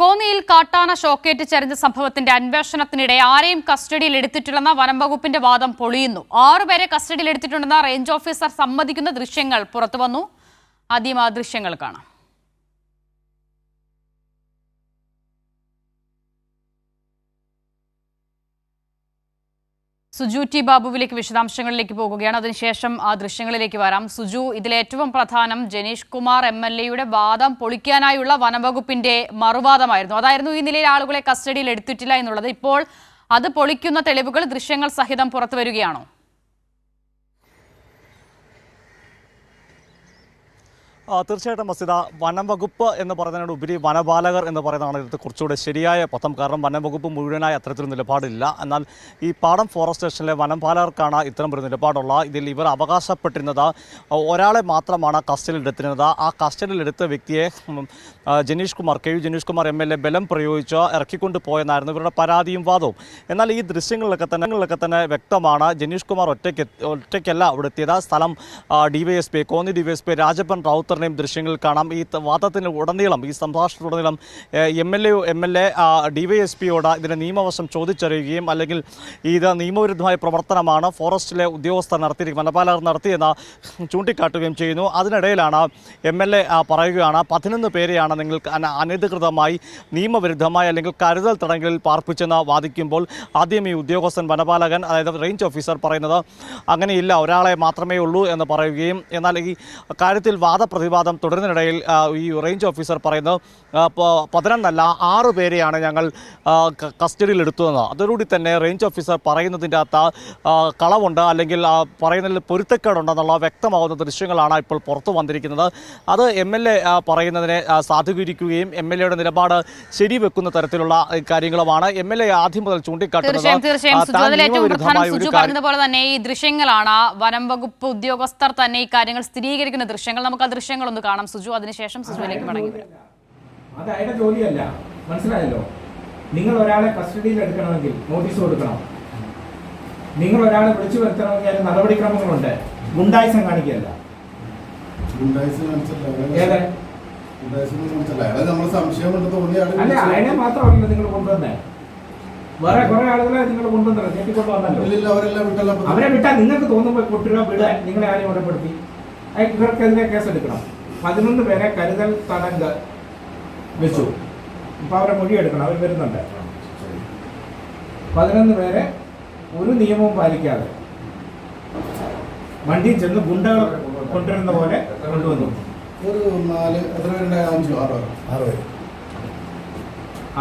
കോന്നിയിൽ കാട്ടാന ഷോക്കേറ്റ് ചരിഞ്ഞ സംഭവത്തിന്റെ അന്വേഷണത്തിനിടെ ആരെയും കസ്റ്റഡിയിൽ എടുത്തിട്ടില്ലെന്ന വനം വകുപ്പിന്റെ വാദം പൊളിയുന്നു. ആറുപേരെ കസ്റ്റഡിയിൽ എടുത്തിട്ടുണ്ടെന്ന റേഞ്ച് ഓഫീസർ സമ്മതിക്കുന്ന ദൃശ്യങ്ങൾ പുറത്തുവന്നു ആദ്യം ആ ദൃശ്യങ്ങൾ കാണാം. സുജു ടി ബാബുവിലേക്ക് വിശദാംശങ്ങളിലേക്ക് പോകുകയാണ്. അതിനുശേഷം ആ ദൃശ്യങ്ങളിലേക്ക് വരാം. സുജു ഇതിലേറ്റവും പ്രധാനം ജനീഷ് കുമാർ എം എൽ എയുടെ വാദം പൊളിക്കാനായുള്ള വനംവകുപ്പിന്റെ മറുവാദമായിരുന്നു. അതായിരുന്നു ഈ നിലയിൽ ആളുകളെ കസ്റ്റഡിയിൽ എടുത്തിട്ടില്ല എന്നുള്ളത്. ഇപ്പോൾ അത് പൊളിക്കുന്ന തെളിവുകൾ ദൃശ്യങ്ങൾ സഹിതം പുറത്തു വരികയാണോ തീർച്ചയായിട്ടും മസിത വനം വകുപ്പ് എന്ന് പറയുന്നതിനോട് ഉപരി വനപാലകർ എന്ന് പറയുന്നതാണ് ഇതിനകത്ത് കുറച്ചുകൂടെ ശരിയായ പദം. കാരണം വനം വകുപ്പ് മുഴുവനായി അത്തരത്തിലൊരു നിലപാടില്ല. എന്നാൽ ഈ പാടം ഫോറസ്റ്റ് സ്റ്റേഷനിലെ വനപാലകർക്കാണ് ഇത്തരം ഒരു നിലപാടുള്ള. ഇതിൽ ഇവർ അവകാശപ്പെട്ടിരുന്നത് ഒരാളെ മാത്രമാണ് കസ്റ്റഡിയിൽ എടുത്തിരുന്നത്. ആ കസ്റ്റഡിയിൽ എടുത്ത വ്യക്തിയെ Janeesh Kumar K U Janeesh Kumar M L A ബലം പ്രയോഗിച്ച് ഇറക്കിക്കൊണ്ട് പോയെന്നായിരുന്നു ഇവരുടെ പരാതിയും വാദവും. എന്നാൽ ഈ ദൃശ്യങ്ങളിലൊക്കെ തന്നെ തന്നെ വ്യക്തമാണ് ജനീഷ് കുമാർ ഒറ്റയ്ക്ക് ഒറ്റയ്ക്കല്ല അവിടെ എത്തിയത് സ്ഥലം ഡിവൈഎസ്പി കോന്നി ഡിവൈഎസ്പി രാജപ്പൻ റൌത്തറിനെയും ദൃശ്യങ്ങൾ കാണാം. ഈ വാദത്തിന് ഉടനീളം ഈ സംഭാഷണത്തിലുടനീളം M L A M L A ഡിവൈഎസ്പിയോട് ഇതിന്റെ നിയമവശം ചോദിച്ചറിയുകയും അല്ലെങ്കിൽ ഇത് നിയമവിരുദ്ധമായ പ്രവർത്തനമാണ് ഫോറസ്റ്റിലെ ഉദ്യോഗസ്ഥർ നടത്തി വനപാലകർ നടത്തിയെന്ന് ചൂണ്ടിക്കാട്ടുകയും ചെയ്യുന്നു. അതിനിടയിലാണ് എം എൽ എ പറയുകയാണ് പതിനൊന്ന് പേരെയാണ് നിങ്ങൾക്ക് അനധികൃതമായി നിയമവിരുദ്ധമായി അല്ലെങ്കിൽ കരുതൽ തടങ്കലിൽ പാർപ്പിച്ചെന്ന് വാദിക്കുമ്പോൾ ആദ്യം ഈ ഉദ്യോഗസ്ഥൻ വനപാലകൻ അതായത് റേഞ്ച് ഓഫീസർ പറയുന്നത് അങ്ങനെയില്ല ഒരാളെ മാത്രമേ ഉള്ളൂ എന്ന് പറയുകയും എന്നാൽ ഈ കാര്യത്തിൽ വാദപ്രതിവാദം തുടരുന്നതിനിടയിൽ ഈ റേഞ്ച് ഓഫീസർ പറയുന്നു പതിനൊന്നല്ല ആറു പേരെയാണ് ഞങ്ങൾ കസ്റ്റഡിയിൽ എടുത്തതെന്ന് അതോടുകൂടി തന്നെ റേഞ്ച് ഓഫീസർ പറയുന്നതിന്റെ അകത്ത് കളവുണ്ട് അല്ലെങ്കിൽ പറയുന്നതിൽ പൊരുത്തക്കേടുണ്ടെന്നുള്ള വ്യക്തമാകുന്ന ദൃശ്യങ്ങളാണ് ഇപ്പോൾ പുറത്തു വന്നിരിക്കുന്നത്. അത് എം എൽ എ പറയുന്നതിനെ സാധൂകരിക്കുകയും എം എൽ എയുടെ നിലപാട് ശരിവെക്കുന്ന തരത്തിലുള്ള കാര്യങ്ങളുമാണ് എം എൽ എ ആദ്യം മുതൽ ചൂണ്ടിക്കാട്ടുന്നത്. പറഞ്ഞതുപോലെ തന്നെ ഈ ദൃശ്യങ്ങളാണ്. വനം വകുപ്പ് ഉദ്യോഗസ്ഥർ തന്നെ ഈ കാര്യങ്ങൾ സ്ഥിരീകരിക്കുന്ന ദൃശ്യങ്ങൾ. നമുക്ക് ആ ദൃശ്യങ്ങളൊന്ന് കാണാം. സുജു അതിനുശേഷം സുജുവിലേക്ക് മടങ്ങി വരാം അത് അയാളുടെ ജോലിയല്ല. മനസ്സിലായല്ലോ? നിങ്ങൾ ഒരാളെ കസ്റ്റഡിയിൽ എടുക്കണമെങ്കിൽ നോട്ടീസ് കൊടുക്കണം. നിങ്ങൾ ഒരാളെ വിളിച്ചു വരുത്തണമെങ്കിൽ അതിന് നടപടിക്രമങ്ങളുണ്ട്. ഗുണ്ടായുസം കാണിക്കുകയല്ല. ആളെ അല്ല അയാളെ മാത്രമല്ല നിങ്ങൾ കൊണ്ടുവന്നേ. വേറെ കുറെ ആളുകളെ നിങ്ങൾ കൊണ്ടുവന്നല്ലോ ഞെട്ടിക്കൊണ്ട് വന്നല്ലോ. ഇല്ലില്ല, അവരെല്ലാം വിട്ടല്ല. അവരെ വിട്ടാൽ നിങ്ങൾക്ക് തോന്നുമ്പോൾ കുട്ടികളെ വിടാൻ നിങ്ങളെ ആരെയും ഉടപ്പെടുത്തി ഇവർക്കെതിരെ കേസെടുക്കണം പതിനൊന്ന് പേരെ കരുതൽ തടങ്ക് വെച്ചു. ഇപ്പൊ അവരെ മൊഴി എടുക്കണം അവർ വരുന്നുണ്ട്. പതിനൊന്ന് പേരെ ഒരു നിയമവും പാലിക്കാതെ വണ്ടിയിൽ ചെന്ന് ഗുണ്ടകൾ കൊണ്ടുവരുന്ന പോലെ കൊണ്ടുവന്നു. ഒരു നാല് എത്ര പേരുണ്ടായ അഞ്ചു ആറോ? ആറ് പേര്.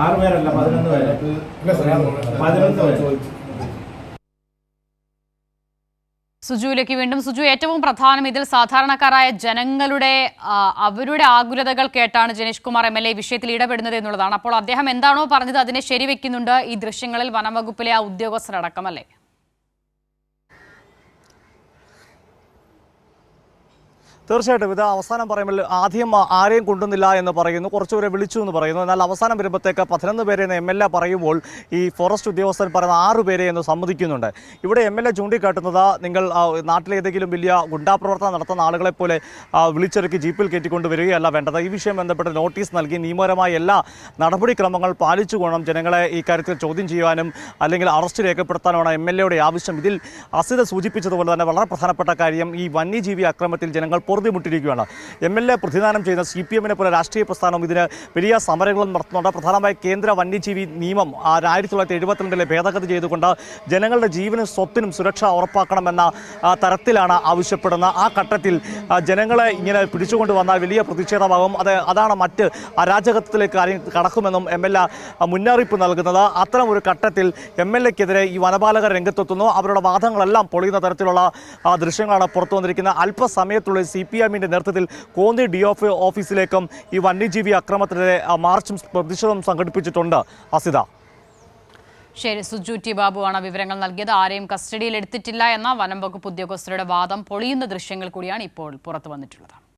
ആറ് പേരല്ല പതിനൊന്ന് പേരെ. പതിനൊന്ന് പേര്. സുജുവിലേക്ക് വീണ്ടും. സുജു ഏറ്റവും പ്രധാനം ഇതിൽ സാധാരണക്കാരായ ജനങ്ങളുടെ അവരുടെ ആകുലതകൾ കേട്ടാണ് Janeesh Kumar M L A വിഷയത്തിൽ ഇടപെടുന്നത് എന്നുള്ളതാണ്. അപ്പോൾ അദ്ദേഹം എന്താണോ പറഞ്ഞത് അതിനെ ശരിവെക്കുന്നുണ്ട് ഈ ദൃശ്യങ്ങളിൽ വനംവകുപ്പിലെ ആ ഉദ്യോഗസ്ഥരടക്കം തീർച്ചയായിട്ടും ഇത് അവസാനം പറയുമ്പോൾ ആദ്യം ആരെയും കൊണ്ടുവന്നില്ല എന്ന് പറയുന്നു. കുറച്ചുപേരെ വിളിച്ചു എന്ന് പറയുന്നു. എന്നാൽ അവസാനം വരുമ്പോഴത്തേക്ക് പതിനൊന്ന് പേരെ എന്ന് എം എൽ എ പറയുമ്പോൾ ഈ ഫോറസ്റ്റ് ഉദ്യോഗസ്ഥൻ പറയുന്ന ആറു പേരെ എന്ന് സമ്മതിക്കുന്നുണ്ട്. ഇവിടെ എം എൽ എ ചൂണ്ടിക്കാട്ടുന്നത് നിങ്ങൾ നാട്ടിലേതെങ്കിലും വലിയ ഗുണ്ടാപ്രവർത്തനം നടത്തുന്ന ആളുകളെ പോലെ ആ, വിളിച്ചിറക്കി ജീപ്പിൽ കയറ്റിക്കൊണ്ട് വരികയല്ല വേണ്ടത്. ഈ വിഷയം ബന്ധപ്പെട്ട് നോട്ടീസ് നൽകി നിയമപരമായ എല്ലാ നടപടിക്രമങ്ങൾ പാലിച്ചു ജനങ്ങളെ ഈ കാര്യത്തിൽ ചോദ്യം ചെയ്യുവാനും അല്ലെങ്കിൽ അറസ്റ്റ് രേഖപ്പെടുത്താനുമാണ് എം എൽ എയുടെ ആവശ്യം. ഇതിൽ അസിത സൂചിപ്പിച്ചതുപോലെ തന്നെ വളരെ പ്രധാനപ്പെട്ട കാര്യം ഈ വന്യജീവി അക്രമത്തിൽ ജനങ്ങൾ പൊറുതിമുട്ടിരിക്കുകയാണ് എം എൽ എ പ്രതിദാനം ചെയ്യുന്ന സി പി എമ്മിനെ പോലെ രാഷ്ട്രീയ പ്രസ്ഥാനം ഇതിന് വലിയ സമരങ്ങളും നടത്തുന്നുണ്ട്. പ്രധാനമായി കേന്ദ്ര വന്യജീവി നിയമം ആയിരത്തി തൊള്ളായിരത്തി എഴുപത്തിരണ്ടിലെ ഭേദഗതി ചെയ്തുകൊണ്ട് ജനങ്ങളുടെ ജീവനും സ്വത്തിനും സുരക്ഷ ഉറപ്പാക്കണമെന്ന തരത്തിലാണ് ആവശ്യപ്പെടുന്ന ആ ഘട്ടത്തിൽ ജനങ്ങളെ ഇങ്ങനെ പിടിച്ചുകൊണ്ട് വന്നാൽ വലിയ പ്രതിഷേധമാകും. അത് അതാണ് മറ്റ് അരാജകത്വത്തിലേക്ക് കാര്യം കടക്കുമെന്നും എം എൽ എ മുന്നറിയിപ്പ് നൽകുന്നത്. അത്തരം ഒരു ഘട്ടത്തിൽ എം എൽ എക്കെതിരെ ഈ വനപാലകർ രംഗത്തെത്തുന്നു. അവരുടെ വാദങ്ങളെല്ലാം പൊളിയുന്ന തരത്തിലുള്ള ദൃശ്യങ്ങളാണ് പുറത്തു വന്നിരിക്കുന്നത് അല്പസമയത്തുള്ളിൽ സി പി എമ്മിന്റെ നേതൃത്വത്തിൽ കോന്നി ഡി എഫ് ഓഫീസിലേക്കും ഈ വന്യജീവി അക്രമത്തിനെതിരെ മാർച്ചും പ്രതിഷേധം സംഘടിപ്പിച്ചിട്ടുണ്ട്. അസിത. ശരി സുജു ടി ബാബുവാണ് വിവരങ്ങൾ നൽകിയത്. ആരെയും കസ്റ്റഡിയിൽ എടുത്തിട്ടില്ല എന്ന വനം വകുപ്പ് ഉദ്യോഗസ്ഥരുടെ വാദം പൊളിയുന്ന ദൃശ്യങ്ങൾ കൂടിയാണ് ഇപ്പോൾ പുറത്തു വന്നിട്ടുള്ളത്.